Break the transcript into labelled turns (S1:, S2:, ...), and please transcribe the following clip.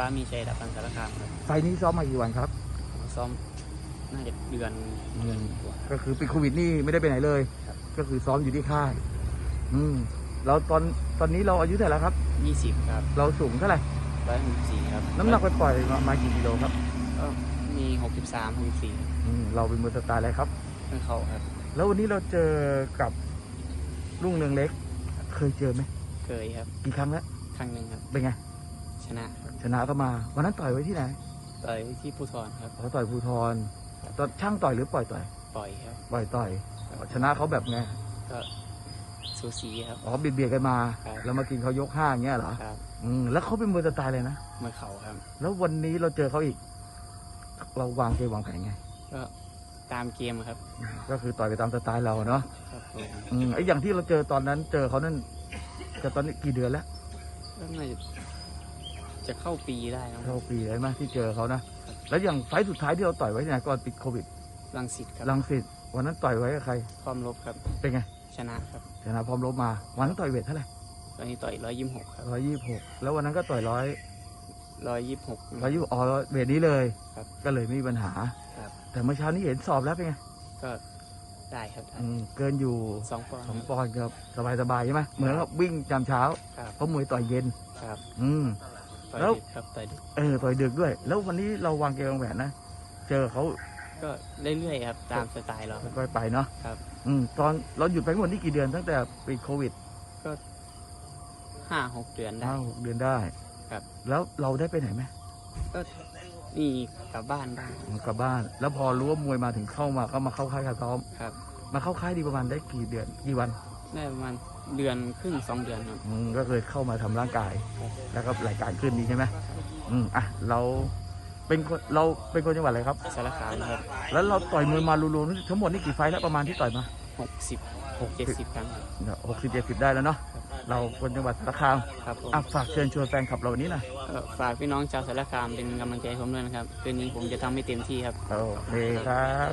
S1: ฟ้ามีชัยดับพันสารคามครับ
S2: ไฟล์นี้ซ้อมมากี่วันครับ
S1: ผมซ้อมน่าจะเดือนเดือนกว่า
S2: ก็คือเป็นโควิดนี่ไม่ได้ไปไหนเลย
S1: ครับ
S2: ก็คือซ้อมอยู่ที่ค่าย อืมแล้วตอนตอนนี้เราอายุเท่าไหร่แล้วครับ
S1: ยี่สิบครับ
S2: เราสูงเท่าไหร่
S1: ร้อยหกสิบสี่ครับ
S2: น้ำหนักไปปล่อยๆประมาณกี่กิโลครับ
S1: ก็มีหกสิบสามหกสิบสี่
S2: อืมเราเป็นมือสไตล์อะไรครับ
S1: เพื่อนเขาครับ
S2: แล้ววันนี้เราเจอกับรุ่งเรืองเล็ก เคยเจอไหม
S1: เคยครับ
S2: กี่ครั้งแล้ว
S1: ครั้งหนึ่งครับ
S2: เป็นไง
S1: ชนะครับ
S2: ชนะก็มา วันนั้นต่อยไว้ที่ไหน
S1: ต่อยที่ผู้ทอนครับ
S2: เขาต่อยภูทรตอนช่างต่อยหรือปล่อยต่อย
S1: ปล่อยครับ
S2: ปล่อยต่อย ชนะเขาแบบไง
S1: ก็สูสีครับ
S2: อ๋อเบียดเบียดกันมา
S1: ครับ
S2: แล้วมากินเขายกห้าอย่างเงี้ยเหรอ
S1: ครับ
S2: อืมแล้วเขาเป็นมือสไตล์เลยนะ
S1: เมื่อเขาครับ
S2: แล้ววันนี้เราเจอเขาอีก เราวางเกมวางแผนไง
S1: ก็ตามเกมครับ
S2: อืมก็คือต่อยไปตามสไตล์เราเนาะ
S1: ครับผม
S2: อืมไอ้อย่างที่เราเจอตอนนั้น เจอเขานั่นจะตอนนี้กี่เดือนแล้ว
S1: ก็น่าจะ จะเข้าปีได้นะครั
S2: เข้า
S1: บ
S2: ปีแล้วไหมที่เจอเขานะ แล้วอย่างไฟล์สุดท้ายที่เราต่อยไว้ที่ไหนก่อนติดโควิด
S1: รังสิตครับ
S2: ลังสิตวันนั้นต่อยไว้กับใคร
S1: ความลบครับ
S2: เป็นไง
S1: ชนะครับ
S2: ชนะพร้อมลบมา วันนั้นต่อยเวทเท่าไหร่
S1: ตอนนี้ต่อยร้อยยี่สิบหกครับ
S2: ร้อยยี่สิบหกแล้ววันนั้นก็ต่อยร้อย
S1: ร้อยยี่สิบหก
S2: ร้อยยี่อ๋อเวทนี้เลย
S1: ครับ
S2: ก็เลยไม่มีปัญหา
S1: ครับ
S2: แต่เมื่อเช้านี้เห็นสอบแล้วเป็นไง
S1: ก็ได้ครับได้
S2: อืมเกินอยู่
S1: สองปอนด์
S2: สอง
S1: ครับ
S2: ปอนด์ครับสบายๆใช่ไหมเหมือนกับวิ่งจามเช้า
S1: ครับ
S2: เพราะมวยต่อยเย็น
S1: ครับ
S2: อืม
S1: ต่อย
S2: แล้ว
S1: ดึกครับต่อยดึก
S2: เออต่อยดึกด้วย แล้ววันนี้เราวางเกมวางแผนนะเจอเขา
S1: ก็เรื่อยๆครับตามสไตล์เราครับ
S2: ค่อยๆไปเนาะ
S1: ครับ
S2: อืมตอนเราหยุดไปทั้งหมดนี่กี่เดือนตั้งแต่ปีโควิด
S1: ห้าหกเดือนได้
S2: ห้าหกเดือนได้
S1: ครับ
S2: แล้วเราได้ไปไหนไหม
S1: นี่กลับบ้านบ้าง
S2: กลับบ้าน แล้วพอรู้ว่ามวยมาถึงเข้ามาก็มาเข้าค่ายการซ้อม
S1: ครับ
S2: มาเข้าค่ายดีประมาณได้กี่เดือนกี่วัน
S1: ได้ประมาณเดือนครึ่งสองเดือนครับ
S2: อืมก็เลยเข้ามาทำร่างกาย แล้วก็รายการขึ้นนี้ใช่ไหมอืมอะเราเป็นคนเราเป็นคนจังหวัดอะไรครับ
S1: สารคามครับ
S2: แล้วเราต่อยมวยมารวมๆทั้งหมดนี่กี่ไฟท์แล้วประมาณที่ต่อยมา
S1: หกสิบหกเจ็ดสิบครั้งครับ
S2: หกสิบเจ็ดสิบได้แล้วเนาะเราคนจังหวัดสารคาม
S1: ครับผม
S2: อะฝากเชิญชวนแฟนคลับเราวันนี้หนะ
S1: เอ่อฝากพี่น้องชาวสารคามเป็นกำลังใจให้ผมด้วยนะครับ คืนนี้ผมจะทำให้เต็มที่ครับ
S2: โอเคครับ